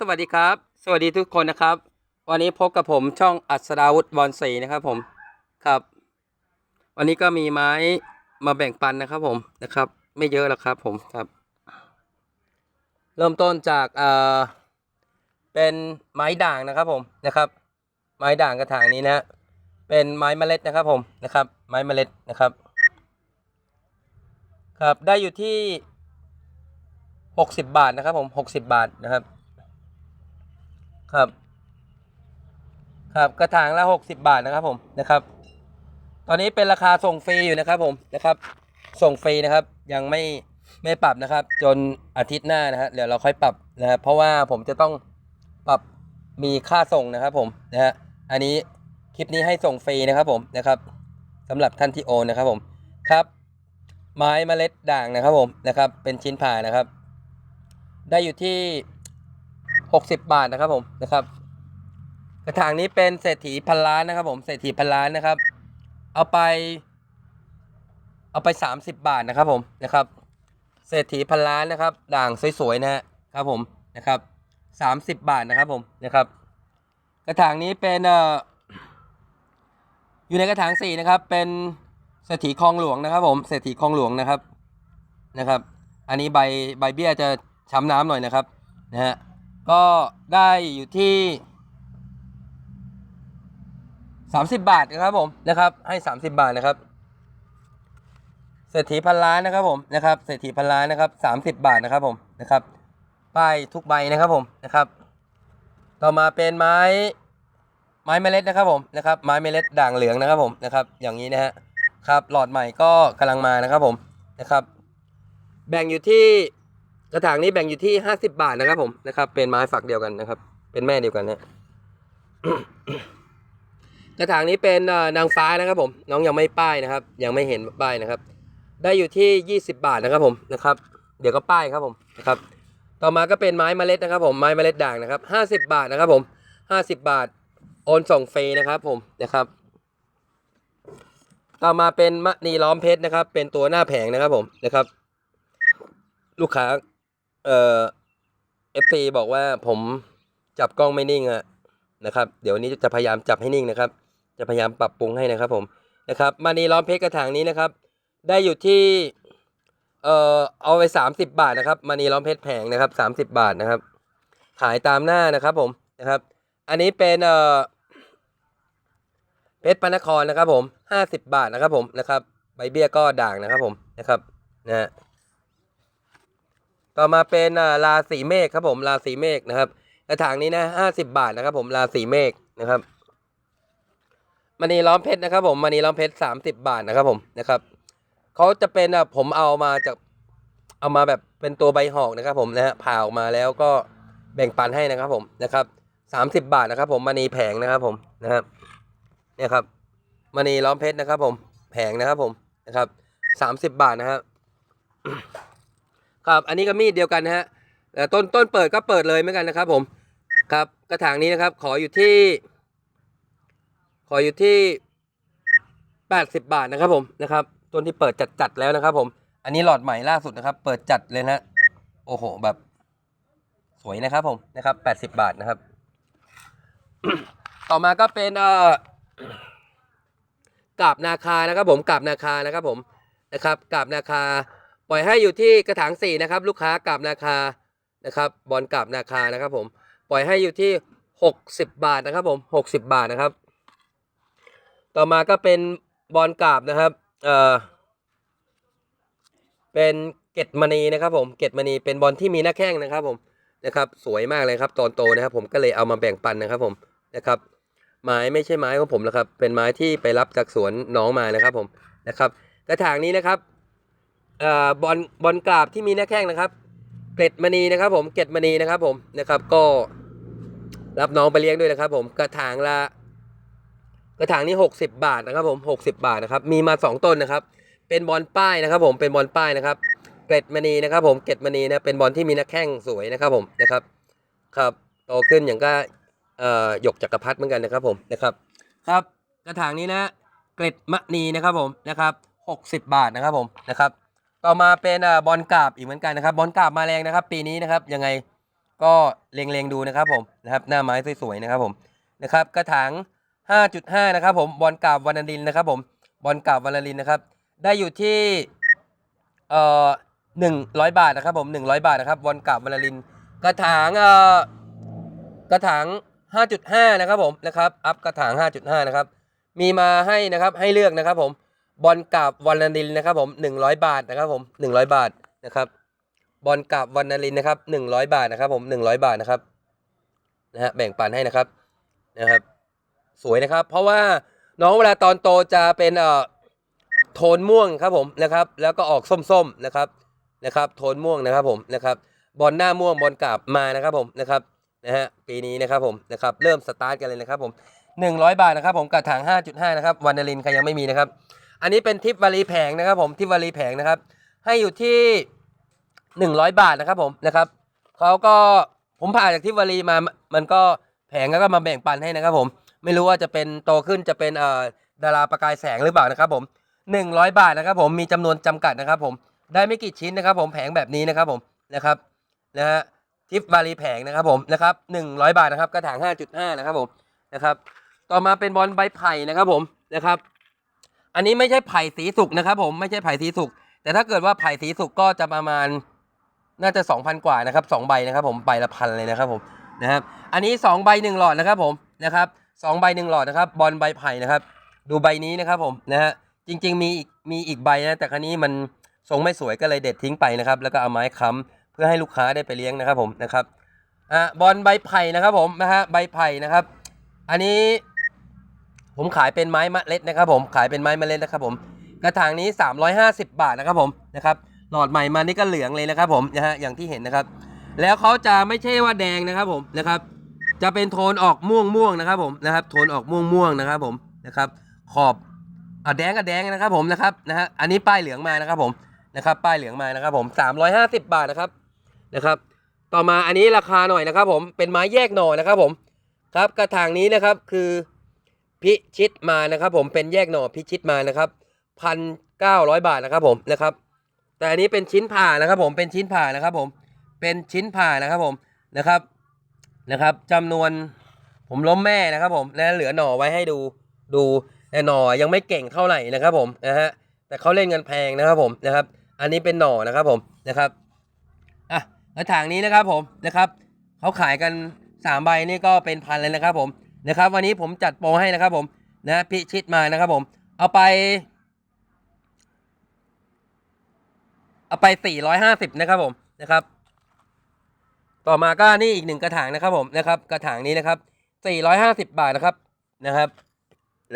สวัสดีครับ สวัสดีทุกคนนะครับ วันนี้พบกับผมช่องอัศดาวุฒิบอลสีนะครับผมครับ วันนี้ก็มีไม้มาแบ่งปันนะครับผมนะครับ ไม่เยอะหรอกครับผมครับ เริ่มต้นจากเอ่อเป็นไม้ด่างนะครับผมนะครับ ไม้ด่างกระถางนี้นะเป็นไม้เมล็ดนะครับผมนะครับ ไม้เมล็ดนะครับ ครับได้อยู่ที่หกสิบบาทนะครับผมหกสิบบาทนะครับ ครับ ครับกระถางละหกสิบบาทนะครับผมนะครับ ตอนนี้เป็นราคาส่งฟรีอยู่นะครับผมนะครับ ส่งฟรีนะครับ ยังไม่ไม่ปรับนะครับ จนอาทิตย์หน้านะฮะเดี๋ยวเราค่อยปรับนะครับเพราะว่าผมจะต้องปรับมีค่าส่งนะครับผมนะฮะอันนี้คลิปนี้ให้ส่งฟรีนะครับผมนะครับสำหรับท่านที่โอนนะครับผมครับ ไม้เมล็ดด่างนะครับผมนะครับ เป็นชิ้นผ่านะครับ ได้อยู่ที่ 60 บาทนะครับผมนะครับ กระถางนี้เป็นเศรษฐีพันล้านนะครับ ผมเศรษฐีพันล้านนะครับ เอาไป เอาไป 30 บาทนะครับผมนะครับ เศรษฐีพันล้านนะครับ ด่างสวยๆนะฮะครับผมนะครับ 30 บาทนะครับผมนะครับ กระถางนี้เป็นเอ่ออยู่ในกระถางสี่นะครับ เป็นเศรษฐีคลองหลวงนะครับ ผมเศรษฐีคลองหลวงนะครับนะครับ อันนี้ใบใบเบี้ยจะช้ำน้ำหน่อยนะครับนะฮะ ก็ได้อยู่ที่ 30 บาทนะครับผมนะครับ ให้ 30 บาทนะครับเศรษฐีพันล้านนะครับผมนะครับเศรษฐีพันล้านนะครับ 30 บาทนะครับผมนะครับป้ายทุกใบนะครับผมนะครับ ต่อมาเป็นไม้ไม้เมล็ดนะครับผมนะครับไม้เมล็ดด่างเหลืองนะครับผมนะครับ อย่างนี้นะฮะครับหลอดใหม่ก็กำลังมานะครับผมนะครับ แบ่งอยู่ที่ ระถางนี้แบ่งอยู่ที่50บาทนะครับ ผมนะครับ เป็นไม้ฝักเดียวกันนะครับ เป็นแม่เดียวกันนะกระถางนี้เป็นนางฟ้านะครับ ผม น้องยังไม่ป้ายนะครับ ยังไม่เห็นป้ายนะครับ ได้อยู่ที่20บาทนะครับ ผมนะครับ เดี๋ยวก็ป้ายครับผมนะครับ ต่อมาก็เป็นไม้เมล็ดนะครับ ผมไม้เมล็ดด่างนะครับ50บบาทนะครับ ผม50บาทโอนส่งฟรีนะครับ ผมนะครับ ต่อมาเป็นมะนีล้อมเพชรนะครับ เป็นตัวหน้าแผงนะครับ ผมนะครับ ลูกค้า เอ่อฟซีบอกว่าผมจับกล้องไม่นิ่งอะนะครับ เดี๋ยววันนี้จะพยายามจับให้นิ่งนะครับ จะพยายามปรับปรุงให้นะครับผมนะครับมานีล้อมเพชรกระถางนี้นะครับ ได้อยู่ที่เอ่อเอาไปสามสิบบาทนะครับมานีล้อมเพชรแผงนะครับสามสิบบาทนะครับ ขายตามหน้านะครับผมนะครับ อันนี้เป็นเอ่อเพชรปานครนะครับผมห้าสิบบาทนะครับผมนะครับใบเบี้ยก็ด่างนะครับผมนะครับนะฮะ ต่อมาเป็นอ่าราศีเมฆครับผมราศีเมฆนะครับกระถางนี้นะห้าสิบาทนะครับ ผมราศีเมฆนะครับมณีล้อมเพชรนะครับ ผมมณีล้อมเพชรสามสิบบาทนะครับผมนะครับเขาจะเป็นอะผมเอามาจากเอามาแบบเป็นตัวใบหอกนะครับ ผมนะฮะผ่าออกมาแล้วก็แบ่งปันให้นะครับ ผมนะครับสามสิบบาทนะครับ ผมมณีแผงนะครับ ผมนะครับเนี่ยครับมณีล้อมเพชรนะครับ ผมแผงนะครับ ผมนะครับสามสิบบาทนะครับ ครับ อันนี้ก็มีดเดียวกันนะฮะแต่ต้นต้นเปิดก็เปิดเลยเหมือนกันนะครับผมครับกระถางนี้นะครับ ขออยู่ที่ ขออยู่ที่แปดสิบาทนะครับผมนะครับต้นที่เปิดจัดจัดแล้วนะครับ ผม อันนี้หลอดใหม่ล่าสุดนะครับ เปิดจัดเลยนะโอ้โหแบบ สวยนะครับผมนะครับแปดสิบาทนะครับ ต่อมาก็เป็นเอ่อกาบนาคานะครับ ผมกาบนาคานะครับ ผมนะครับกาบนาคา ปล่อยให้อยู่ที่กระถางสี่นะครับ ลูกค้ากาบนาคานะครับ บอลกาบนาคานะครับ ผม ปล่อยให้อยู่ที่หกสิบบาทนะครับ ผมหกสิบบาทนะครับ ต่อมาก็เป็นบอลกาบนะครับ เอ่อ เป็นเกตมณีนะครับ ผม เกตมณีเป็นบอลที่มีหน้าแข้งนะครับ ผม นะครับ สวยมากเลยครับ ตอนโตนะครับ ผมก็เลยเอามาแบ่งปันนะครับ ผม นะครับไม้ไม่ใช่ไม้ของผมนะครับ เป็นไม้ที่ไปรับจากสวนน้องมานะครับ ผม นะครับ กระถางนี้นะครับ บอลบอลกราบที่มีหน้าแข้งนะครับ เกล็ดมณีนะครับ ผมเกล็ดมณีนะครับ ผมนะครับ ก็รับน้องไปเลี้ยงด้วยนะครับ ผมกระถางละกระถางนี้ 60 บาทนะครับ ผม60 บาทนะครับ มีมา 2 ต้นนะครับ เป็นบอลป้ายนะครับ ผมเป็นบอลป้ายนะครับ เกล็ดมณีนะครับ ผมเกล็ดมณีนะเป็นบอลที่มีหน้าแข้งสวยนะครับ ผมนะครับ ครับโตขึ้นอย่างก็เอ่อหยกจักรพรรดิเหมือนกันนะครับ ผมนะครับ ครับกระถางนี้นะ เกล็ดมณีนะครับ ผมนะครับ 60 บาทนะครับ ผมนะครับ ต่อมาเป็นบอลกราบอีกเหมือนกันนะครับ บอลกราบมาแรงนะครับ ปีนี้นะครับยังไงก็เล็งๆดูนะครับผมนะครับหน้าไม้สวยๆนะครับผมนะครับกระถาง 5.5 นะครับผมบอลกราบวรรณดินนะครับผมบอลกราบวรรณดินนะครับ ได้อยู่ที่เอ่อหนึ่งร้อยบาทนะครับผมหนึ่งร้อยบาทนะครับบอลกราบวรรณดิน กระถางเอ่อกระถาง 5.5 นะครับผมนะครับอัพกระถาง 5.5 นะครับมีมาให้นะครับให้เลือกนะครับผม บอลกราบวรรณดินนะครับผม100 บาทนะครับผม100 บาทนะครับบอลกราบวรรณดินนะครับ100 บาทนะครับผม100 บาทนะครับนะฮะแบ่งปันให้นะครับนะครับ สวยนะครับ เพราะว่าน้องเวลาตอนโตจะเป็นเอ่อโทนม่วงครับผมนะครับ แล้วก็ออกส้มๆนะครับนะครับโทนม่วงนะครับผมนะครับบอลหน้าม่วงบอลกราบมานะครับผมนะครับนะฮะปีนี้นะครับผมนะครับเริ่มสตาร์ทกันเลยนะครับผม100 บาทนะครับผมกระถาง5.5นะครับวันารินใครยังไม่มีนะครับ อันนี้เป็นทิปวารีแผงนะครับผมทิปวารีแผงนะครับ ให้อยู่ที่ 100 บาทนะครับผมนะครับเขาก็ผมผ่าจากทิปวารีมา มันก็แผงแล้วก็มาแบ่งปันให้นะครับผม ไม่รู้ว่าจะเป็นโตขึ้นจะเป็นเอ่อดาราประกายแสงหรือเปล่านะครับผม 100 บาทนะครับผมมีจำนวนจำกัดนะครับผมได้ไม่กี่ชิ้นนะครับ ผมแผงแบบนี้นะครับผมนะครับนะฮะทิปวารีแผงนะครับผมนะครับ100 บาทนะครับกระถาง5.5 นะครับผมนะครับ ต่อมาเป็นบอลใบไผ่นะครับผมนะครับ อันนี้ไม่ใช่ไผ่สีสุกนะครับ ผมไม่ใช่ไผ่สีสุก แต่ถ้าเกิดว่าไผ่สีสุกก็จะประมาณน่าจะ 2,000 กว่านะครับสองใบนะครับ ผมใบละพันเลยนะครับผมนะครับ อันนี้ 2 ใบ1หลอดนะครับ ผมนะครับสองใบ1หลอดนะครับ บอลใบไผ่นะครับ ดูใบนี้นะครับ ผมนะฮะจริง ๆ มีอีกมีอีกใบนะ แต่ครั้นี้มันทรงไม่สวยก็เลยเด็ดทิ้งไปนะครับ แล้วก็เอาไม้ค้ำเพื่อให้ลูกค้าได้ไปเลี้ยงนะครับ ผมนะครับอะบอลใบไผ่นะครับ ผมนะฮะใบไผ่นะครับ อันนี้ ผมขายเป็นไม้มะเล็ดนะครับผมขายเป็นไม้มะเล็ดนะครับผมกระถางนี้ 350 บาทนะครับผมนะครับหลอดใหม่มานี่ก็เหลืองเลยนะครับผมนะฮะอย่างที่เห็นนะครับ แล้วเขาจะไม่ใช่ว่าแดงนะครับผมนะครับ จะเป็นโทนออกม่วงม่วงนะครับผมนะครับ โทนออกม่วงม่วงนะครับผมนะครับ ขอบอะแดงกับแดงนะครับผมนะครับนะฮะอันนี้ป้ายเหลืองมานะครับผมนะครับ ป้ายเหลืองมานะครับผม 350 บาทนะครับนะครับ ต่อมาอันนี้ราคาหน่อยนะครับผมเป็นไม้แยกหน่อนะครับผมครับกระถางนี้นะครับคือ พิชิตมานะครับ ผมเป็นแยกหน่อพิชิตมานะครับพันเก้าร้อยบาทนะครับผมนะครับ แต่อันนี้เป็นชิ้นผ่านะครับ ผมเป็นชิ้นผ่านะครับ ผมเป็นชิ้นผ่านะครับผมนะครับนะครับจำนวนผมล้มแม่นะครับ ผมและเหลือหน่อไว้ให้ดูดูแต่หน่อยังไม่เก่งเท่าไหร่นะครับ ผมนะฮะแต่เขาเล่นกันแพงนะครับ ผมนะครับ อันนี้เป็นหน่อนะครับ ผมนะครับอะกระถางนี้นะครับผมนะครับเขาขายกันสามใบนี่ก็เป็นพันเลยนะครับ ผม นะครับ วันนี้ผมจัดโปรให้นะครับผมนะพิชิตมานะครับผม เอาไป เอาไป450นะครับผมนะครับ ต่อมาก็นี่อีกหนึ่งกระถางนะครับผมนะครับ กระถางนี้นะครับ450บาทนะครับนะครับ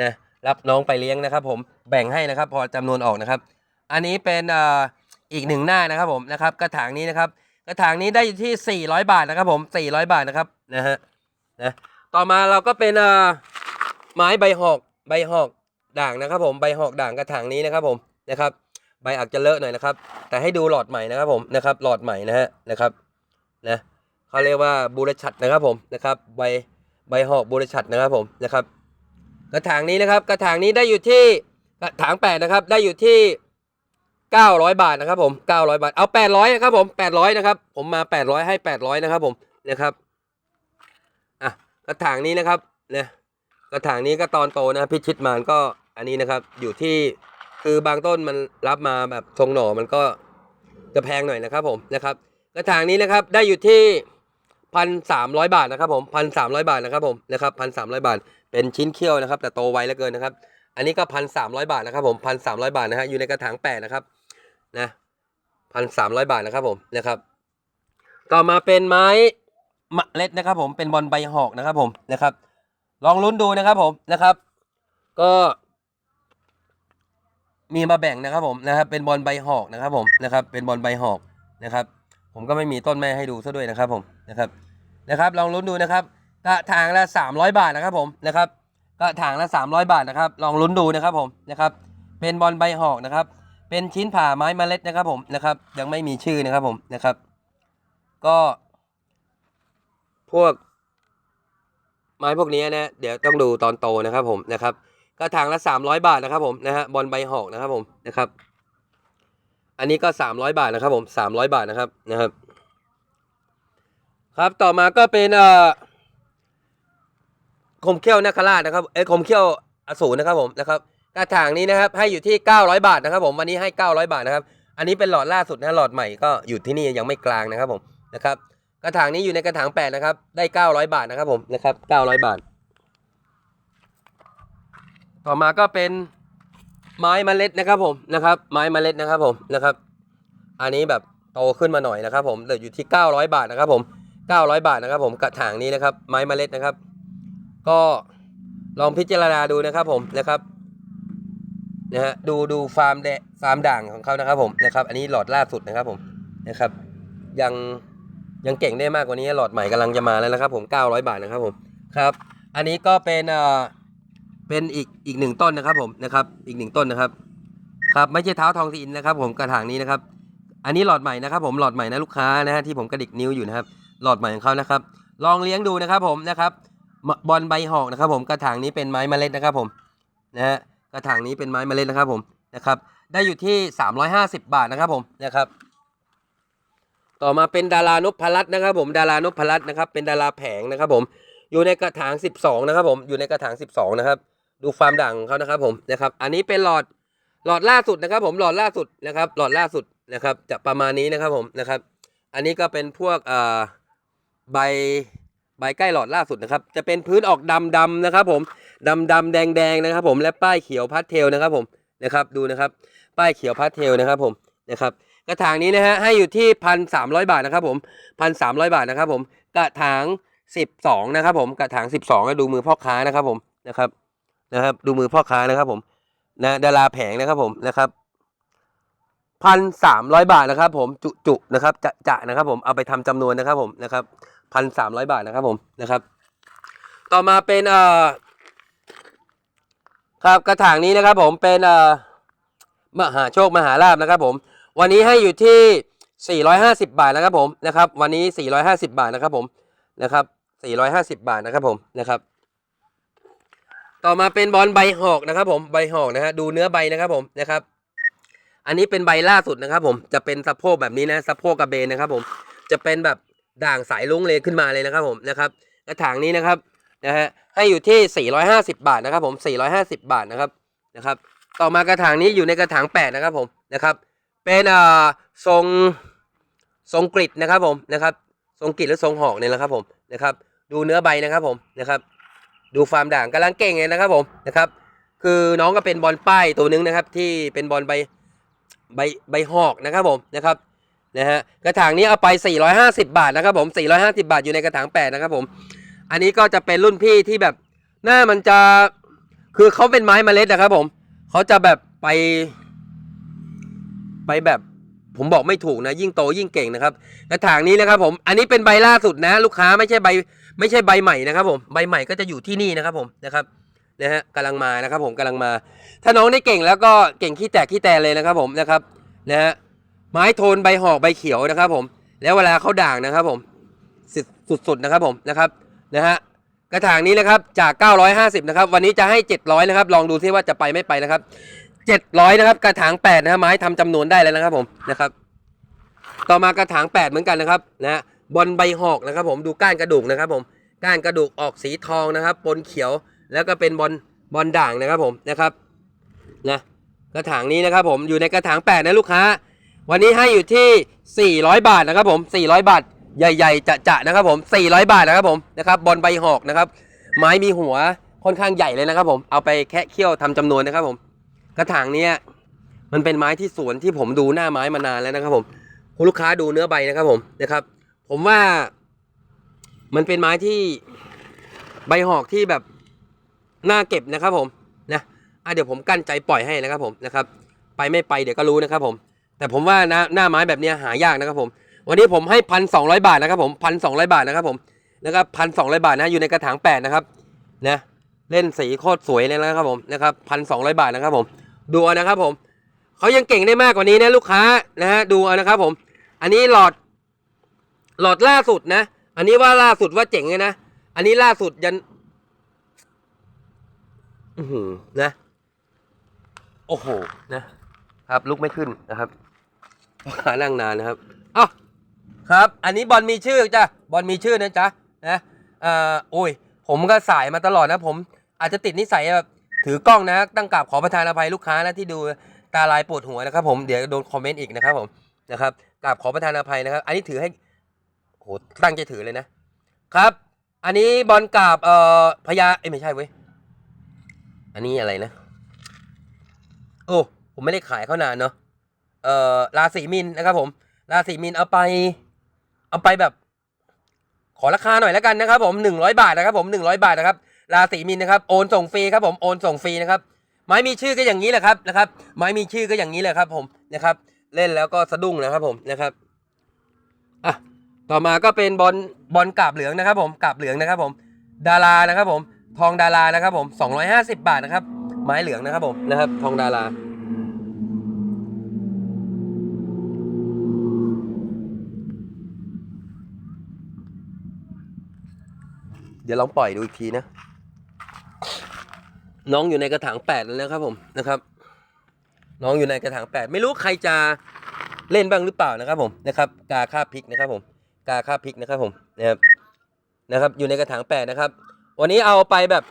นะรับน้องไปเลี้ยงนะครับ ผมแบ่งให้นะครับ พอจำนวนออกนะครับ อันนี้เป็นอ่าอีกหนึ่งหน้านะครับผมนะครับ กระถางนี้นะครับ กระถางนี้ได้อยู่ที่ 400 บาทนะครับ ผม 400 บาทนะครับนะฮะนะ ต่อมาเราก็เป็นเอ่อไม้ใบหอกใบหอกด่างนะครับ ผมใบหอกด่างกระถางนี้นะครับผมนะครับ ใบอาจจะเลอะหน่อยนะครับ แต่ให้ดูหลอดใหม่นะครับผมนะครับ หลอดใหม่นะฮะนะครับนะเขาเรียกว่าบูรชัดนะครับผมนะครับใบใบหอกบูรชัดนะครับผมนะครับ กระถางนี้นะครับกระถางนี้ได้อยู่ที่กระถางแปดนะครับได้อยู่ที่เก้าร้อยบาทนะครับผมเก้าร้อยบาทเอาแปดร้อยนะครับผมแปดร้อยนะครับผมมาแปดร้อยให้แปดร้อยนะครับผมนะครับ ระถางนี้นะครับเนี่ยกระถางนี้ก็ตอนโตนะพิชิตมานก็อันนี้นะครับ อยู่ที่คือบางต้นมันรับมาแบบทรงหน่อมันก็จะแพงหน่อยนะครับผมนะครับ กระถางนี้นะครับได้อยู่ที่พันสามร้อยบาทนะครับผมพันสามร้อยบาทนะครับผมนะครับพันสามร้อยบาท เป็นชิ้นเขี้ยวนะครับ แต่โตไวเหลือเกินนะครับ อันนี้ก็พันสามร้อยบาทนะครับผมพันสามร้อยบาทนะฮะอยู่ในกระถางแปดนะครับนะพันสามร้อยบาทนะครับผมนะครับ ต่อมาเป็นไม้ มะเล็ดนะครับผมเป็นบอลใบหอกนะครับผมนะครับ ลองลุ้นดูนะครับผมนะครับ ก็มีมาแบ่งนะครับผมนะครับ เป็นบอลใบหอกนะครับผมนะครับ เป็นบอลใบหอกนะครับ ผมก็ไม่มีต้นแม่ให้ดูซะด้วยนะครับผมนะครับนะครับ ลองลุ้นดูนะครับกระถางละสามร้อยบาทนะครับผมนะครับกระถางละสามร้อยบาทนะครับ ลองลุ้นดูนะครับผมนะครับ เป็นบอลใบหอกนะครับ เป็นชิ้นผ่าไม้เมล็ดนะครับผมนะครับ ยังไม่มีชื่อนะครับผมนะครับ ก็ พวก ไม้พวกนี้นะเดี๋ยวต้องดูตอนโตนะครับ ผมนะครับกระถางละสามร้อยบาทนะครับ ผมนะฮะบอลใบหอกนะครับผมนะครับ อันนี้ก็สามร้อยบาทนะครับผมสามร้อยบาทนะครับนะครับ ครับต่อมาก็เป็นเอ่อคมเขี้ยวนาคราชนะครับเอ้คมเขี้ยวอสูรนะครับผมนะครับกระถางนี้นะครับ ให้อยู่ที่ 900 บาทนะครับ ผมวันนี้ให้ 900 บาทนะครับ อันนี้เป็นหลอดล่าสุดนะหลอดใหม่ก็อยู่ที่นี่ยังไม่กลางนะครับผมนะครับ กระถางนี้อยู่ในกระถางแปดนะครับ ได้900บาทนะครับผมนะครับ900บาท ต่อมาก็เป็นไม้เมล็ดนะครับผมนะครับ ไม้เมล็ดนะครับผมนะครับ อันนี้แบบโตขึ้นมาหน่อยนะครับ ผมเหลืออยู่ที่900บาทนะครับ ผม900บาทนะครับ ผมกระถางนี้นะครับ ไม้เมล็ดนะครับ ก็ลองพิจารณาดูนะครับผมนะครับนะฮะดูดูฟาร์มแดฟาร์มด่างของเขานะครับผมนะครับ อันนี้หลอดล่าสุดนะครับผมนะครับ ยัง ยังเก่งได้มากกว่านี้หลอดใหม่กำลังจะมาแล้วนะครับ ผม900 บาทนะครับผมครับ อันนี้ก็เป็นเอ่อเป็นอีกอีกหนึ่งต้นนะครับผมนะครับ อีกหนึ่งต้นนะครับ ครับไม่ใช่เท้าทองสีอินนะครับ ผมกระถางนี้นะครับ อันนี้หลอดใหม่นะครับผมหลอดใหม่นะลูกค้านะฮะที่ผมกระดิกนิ้วอยู่นะครับ หลอดใหม่ของเขานะครับ ลองเลี้ยงดูนะครับผมนะครับบอลใบหอกนะครับ ผมกระถางนี้เป็นไม้เมล็ดนะครับผมนะฮะกระถางนี้เป็นไม้เมล็ดนะครับผมนะครับ ได้อยู่ที่ 350 บาทนะครับผมนะครับ ต่อมาเป็นดารานพรัตน์นะครับผมดารานพรัตน์นะครับ เป็นดาราแผงนะครับ ผมอยู่ในกระถาง 12 นะครับ ผมอยู่ในกระถาง 12 นะครับ ดูฟามด่างของเขานะครับผมนะครับ อันนี้เป็นหลอดหลอดล่าสุดนะครับ ผมหลอดล่าสุดนะครับ หลอดล่าสุดนะครับ จะประมาณนี้นะครับผมนะครับ อันนี้ก็เป็นพวกเอ่อใบใบใกล้หลอดล่าสุดนะครับ จะเป็นพื้นออกดำดำนะครับ ผมดำดำแดงแดงนะครับ ผมและป้ายเขียวพัดเทลนะครับ ผมนะครับ ดูนะครับ ป้ายเขียวพัดเทลนะครับ ผมนะครับ กระถางนี้นะฮะให้อยู่ที่พันสามร้อยบาทนะครับผมพันสามร้อยบาทนะครับผมกระถางสิบสองนะครับผมกระถางสิบสองดูมือพ่อค้านะครับผมนะครับนะครับ ดูมือพ่อค้านะครับผมนะดาราแผงนะครับผมนะครับพันสามร้อยบาทนะครับผมจุจุนะครับจะจะนะครับผมเอาไปทำจำนวนนะครับผมนะครับพันสามร้อยบาทนะครับผมนะครับ ต่อมาเป็นเอ่อครับกระถางนี้นะครับผมเป็นเอ่อมหาโชคมหาลาบนะครับผม วันนี้ให้อยู่ที่ 450 บาทนะครับผมนะครับ วันนี้ 450 บาทนะครับผมนะครับ 450 บาทนะครับผมนะครับ ต่อมาเป็นบอลใบหอกนะครับ ผมใบหอกนะฮะดูเนื้อใบนะครับผมนะครับ อันนี้เป็นใบล่าสุดนะครับ ผมจะเป็นสะโพกแบบนี้นะสะโพกกระเบนนะครับ ผมจะเป็นแบบด่างสายลุ้งเลยขึ้นมาเลยนะครับ ผมนะครับกระถางนี้นะครับนะฮะให้อยู่ที่ 450 บาทนะครับ ผม 450 บาทนะครับนะครับ ต่อมากระถางนี้อยู่ในกระถาง8นะครับผมนะครับ เป็นอ่าทรงทรงกริดนะครับผมนะครับ ทรงกริดหรือทรงหอกเนี่ยแหละครับผมนะครับ ดูเนื้อใบนะครับผมนะครับ ดูฟาร์มด่างกำลังเก่งเลยนะครับผมนะครับ คือน้องก็เป็นบอลป้ายตัวนึงนะครับ ที่เป็นบอลใบใบใบหอกนะครับผมนะครับนะฮะกระถางนี้เอาไป 450 บาทนะครับผม 450 บาทอยู่ในกระถางแปดนะครับผม อันนี้ก็จะเป็นรุ่นพี่ที่แบบหน้ามันจะคือเขาเป็นไม้มเมล็ดนะครับผมเขาจะแบบไป ไปแบบผมบอกไม่ถูกนะ ยิ่งโตยิ่งเก่งนะครับกระถางนี้นะครับผมอันนี้เป็นใบล่าสุดนะ ลูกค้าไม่ใช่ใบ ไม่ใช่ใบใหม่นะครับผมใบใหม่ก็จะอยู่ที่นี่นะครับผมนะครับนะฮะกำลังมานะครับผมกำลังมา ถ้าน้องได้เก่งแล้วก็เก่งขี้แตกขี้แตนเลยนะครับผมนะครับนะฮะไม้โทนใบหอกใบเขียวนะครับ ผม แล้วเวลาเขาด่างนะครับผมสุดๆนะครับผมนะครับนะฮะกระถางนี้นะครับจาก 950 นะครับ วันนี้จะให้ 700 นะครับ ลองดูซิว่าจะไปไม่ไปนะครับ 700นะครับกระถาง8นะฮะไม้ทำจำนวนได้แล้วนะครับผมนะครับต่อมากระถาง 8 เหมือนกันนะครับนะบอลใบหอกนะครับ ผมดูก้านกระดูกนะครับ ผมก้านกระดูกออกสีทองนะครับปนเขียวแล้วก็เป็นบอลบอลด่างนะครับผมนะครับนะกระถางนี้นะครับ ผมอยู่ในกระถาง 8 นะลูกค้า วันนี้ให้อยู่ที่ 400 บาทนะครับผม 400 บาท ใหญ่ๆจะๆนะครับผม 400 บาทนะครับผมนะครับบอลใบหอกนะครับ ไม้มีหัวค่อนข้างใหญ่เลยนะครับ ผมเอาไปแค่เคี่ยวทำจำนวนนะครับผม กระถางเนี้ยมันเป็นไม้ที่สวนที่ผมดูหน้าไม้มานานแล้วนะครับผมคุณลูกค้าดูเนื้อใบนะครับผมนะครับ ผมว่ามันเป็นไม้ที่ใบหอกที่แบบน่าเก็บนะครับผมนะอะเดี๋ยวผมกั้นใจปล่อยให้นะครับผมนะครับ ไปไม่ไปเดี๋ยวก็รู้นะครับผม แต่ผมว่าน้าหน้าไม้แบบนี้หายากนะครับผม วันนี้ผมให้พันสองร้อยบาทนะครับผมพันสองร้อยบาทนะครับผมนะครับพันสองร้อยบาทนะอยู่ในกระถางแปดนะครับนะเล่นสีโคตรสวยเลยนะครับผมนะครับพันสองร้อยบาทนะครับผม ดูเอานะครับผมเขายังเก่งได้มากกว่านี้นะลูกค้านะฮะดูเอานะครับผม อันนี้หลอด หลอดล่าสุดนะ อันนี้ว่าล่าสุดว่าเจ๋งเลยนะ อันนี้ล่าสุดยันอือนะโอ้โหนะครับลุกไม่ขึ้นนะครับขานั่งนานนะครับอ้าครับ อันนี้บอลมีชื่อจ้ะบอลมีชื่อนะจ๊ะนะเอ่อโอ้ยผมก็สายมาตลอดนะผม อาจจะติดนิสัยแบบ ถือกล้องนะตั้งกราบขอประทานอภัยลูกค้านะที่ดูตาลายปวดหัวนะครับ ผมเดี๋ยวโดนคอมเมนต์อีกนะครับผมนะครับกราบขอประทานอภัยนะครับ อันนี้ถือให้โหตั้งใจถือเลยนะครับ อันนี้บอลกราบเอ่อพญาเอ้ไม่ใช่เว้ยอันนี้อะไรนะ โอ้ผมไม่ได้ขายเขานานเนาะเอ่อราศีมินนะครับ ผม ราศีมินเอาไป เอาไปแบบ ขอราคาหน่อยแล้วกันนะครับ ผมหนึ่งร้อยบาทนะครับ ผมหนึ่งร้อยบาทนะครับ ราศีมินนะครับโอนส่งฟรีครับผมโอนส่งฟรีนะครับไม้มีชื่อก็อย่างนี้แหละครับนะครับ ไม้มีชื่อก็อย่างนี้แหละครับ ผมนะครับ เล่นแล้วก็สะดุ้งนะครับผมนะครับอะต่อมาก็เป็นบอลบอลกาบเหลืองนะครับ ผมกาบเหลืองนะครับ ผม ดารานะครับ ผม ทองดารานะครับ ผมสองร้อยห้าสิบบาทนะครับ ไม้เหลืองนะครับ ผมนะครับ ทองดาราเดี๋ยวลองปล่อยดูอีกทีนะ น้องอยู่ในกระถางแปดแล้วนะครับผมนะครับ น้องอยู่ในกระถางแปดไม่รู้ใครจะเล่นบ้างหรือเปล่านะครับผมนะครับ กาค่าพริกนะครับ ผมกาค่าพริกนะครับผมนะครับนะครับ อยู่ในกระถางแปดนะครับ วันนี้เอาไปแบบ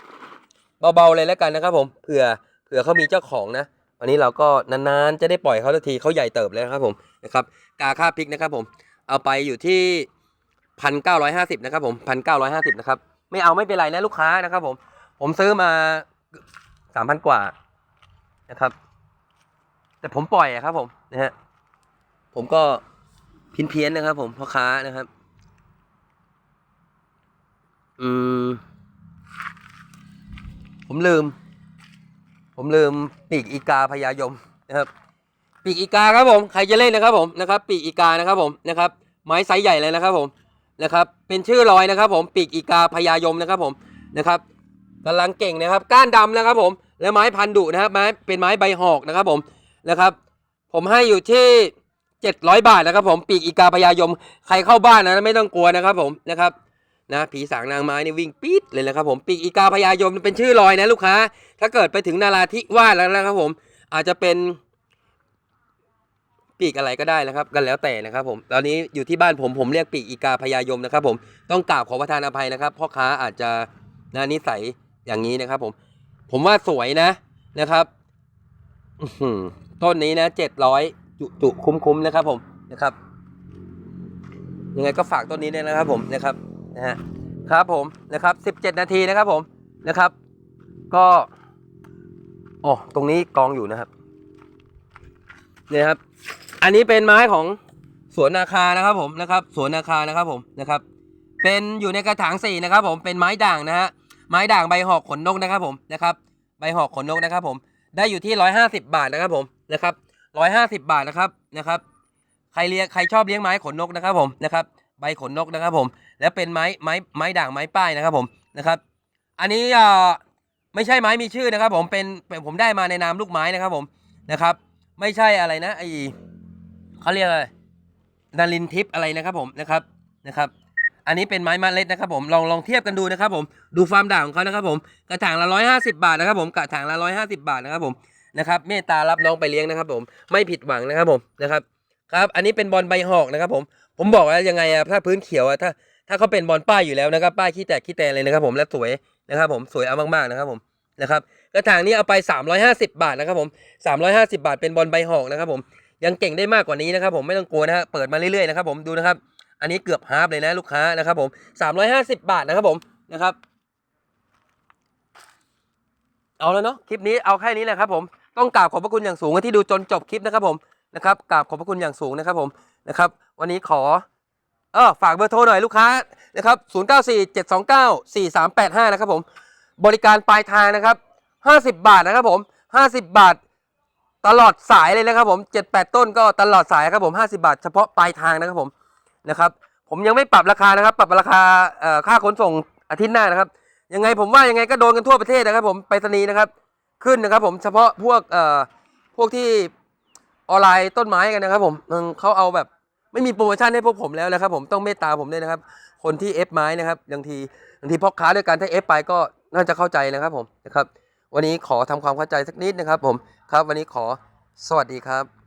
เบาๆเลยแล้วกันนะครับ ผมเผื่อเผื่อเขามีเจ้าของนะวันนี้เราก็นานๆจะได้ปล่อยเขาสักทีเขาใหญ่เติบแล้วนะครับผมนะครับ กาค่าพริกนะครับ ผม เอาไปอยู่ที่พันเก้าร้อยห้าสิบนะครับ ผมพันเก้าร้อยห้าสิบนะครับไม่เอาไม่เป็นไรนะลูกค้านะครับ ผม ผมซื้อมา สามพันกว่านะครับ แต่ผมปล่อยอะครับ ผมนะฮะผมก็เพี้ยนเพี้ยนนะครับ ผมพ่อค้านะครับ อืมผมลืม ผมลืมปีกอีกาพญายมนะครับ ปีกอีกาครับผมใครจะเล่นนะครับ ผมนะครับ ปีกอีกานะครับ ผมนะครับ ไม้ไซส์ใหญ่เลยนะครับ ผมนะครับ เป็นชื่อลอยนะครับ ผมปีกอีกาพญายมนะครับ ผมนะครับ กำลังเก่งนะครับ ก้านดำนะครับผม และไม้พันดุนะครับไม้เป็นไม้ใบหอกนะครับผมนะครับ ผมให้อยู่ที่เจ็ดร้อยบาทนะครับ ผมปีกอีกาพญายม ใครเข้าบ้านนะไม่ต้องกลัวนะครับผมนะครับนะผีสางนางไม้นี่วิ่งปี๊ดเลยนะครับผมปีกอีกาพญายมเป็นชื่อลอยนะลูกค้า ถ้าเกิดไปถึงนาราธิวาสแล้วนะครับผม อาจจะเป็น ปีกอะไรก็ได้นะครับ กันแล้วแต่นะครับ ผม ตอนนี้อยู่ที่บ้านผมผมเรียกปีกอีกาพญายมนะครับ ผมต้องกราบขอประทานอภัยนะครับพ่อค้าอาจจะนานิสัย อย่างนี้นะครับ ผม ผมว่าสวยนะนะครับต้นนี้นะเจ็ดร้อยจุจุคุ้มคุ้มๆนะครับ ผมนะครับ ยังไงก็ฝากต้นนี้ด้วยนะครับ ผมนะครับนะฮะครับผมนะครับสิบเจ็ดนาทีนะครับ ผมนะครับ ก็โอ้ตรงนี้กองอยู่นะครับเนี่ยครับ อันนี้เป็นไม้ของสวนนาคานะครับ ผมนะครับ สวนนาคานะครับ ผมนะครับ เป็นอยู่ในกระถางสี่นะครับ ผมเป็นไม้ด่างนะฮะ ไม้ด่างใบหอกขนนกนะครับผมนะครับ ใบหอกขนนกนะครับผม ได้อยู่ที่ร้อยห้าสิบาทนะครับผมนะครับร้อยห้าสิบาทนะครับนะครับ ใครเลี้ยงใครชอบเลี้ยงไม้ขนนกนะครับผมนะครับ ใบขนนกนะครับผม แล้วเป็นไม้ไม้ไม้ด่างไม้ป้ายนะครับผมนะครับ อันนี้อ่าไม่ใช่ไม้มีชื่อนะครับ ผมเป็นเป็นผมได้มาในนามลูกไม้นะครับผมนะครับ ไม่ใช่อะไรนะไอเขาเรียกอะไรนารินทิพย์อะไรนะครับผมนะครับนะครับ อันนี้เป็นไม้เล็ดนะครับผมลองลองเทียบกันดูนะครับผมดูความด่างของเขานะครับผมกระถางละร้อยห้าสิบาทนะครับผมกระถางละร้อยห้าสิบาทนะครับผมนะครับเมตตารับน้องไปเลี้ยงนะครับผมไม่ผิดหวังนะครับผมนะครับครับ อันนี้เป็นบอลใบหอกนะครับผมผมบอกแล้วยังไงอะถ้าพื้นเขียวอะถ้าถ้าเขาเป็นบอลป้ายอยู่แล้วนะครับ ป้ายขี้แตกขี้แตนเลยนะครับผมและสวยนะครับผมสวยเอามากๆนะครับผมนะครับกระถางนี้เอาไป 350 บาทนะครับผม 350 บาทเป็นบอลใบหอกนะครับผมยังเก่งได้มากกว่านี้นะครับผมไม่ต้องกลัวนะฮะเปิดมาเรื่อยๆนะครับผมดูนะครับ อันนี้เกือบฮาร์ฟเลยนะลูกค้านะครับผม350 บาทนะครับผมนะครับ เอาแล้วเนาะคลิปนี้เอาแค่นี้แหละครับผมต้องกราบขอบพระคุณอย่างสูงที่ดูจนจบคลิปนะครับผมนะครับกราบขอบพระคุณอย่างสูงนะครับผมนะครับ วันนี้ขอเออฝากเบอร์โทรหน่อยลูกค้านะครับ0947294385 นะครับผม บริการปลายทางนะครับ 50 บาทนะครับผม 50 บาท ตลอดสายเลยนะครับผม 7-8 ต้นก็ตลอดสายครับผม 50 บาท เฉพาะปลายทางนะครับผม นะครับ ผมยังไม่ปรับราคานะครับ ปรับราคาค่าขนส่งอาทิตย์หน้านะครับ ยังไงผมว่ายังไงก็โดนกันทั่วประเทศนะครับ ผมไปรษณีย์นะครับ ขึ้นนะครับ ผมเฉพาะพวกเอ่อพวกที่ออนไลน์ต้นไม้กันนะครับ ผมเขาเอาแบบไม่มีโปรโมชั่นให้พวกผมแล้วนะครับ ผมต้องเมตตาผมด้วยนะครับ คนที่เอฟไม้นะครับบางทีบางทีพ่อค้าด้วยกันถ้าเอฟไปก็น่าจะเข้าใจนะครับผมนะครับ วันนี้ขอทำความเข้าใจสักนิดนะครับ ผมครับ วันนี้ขอสวัสดีครับ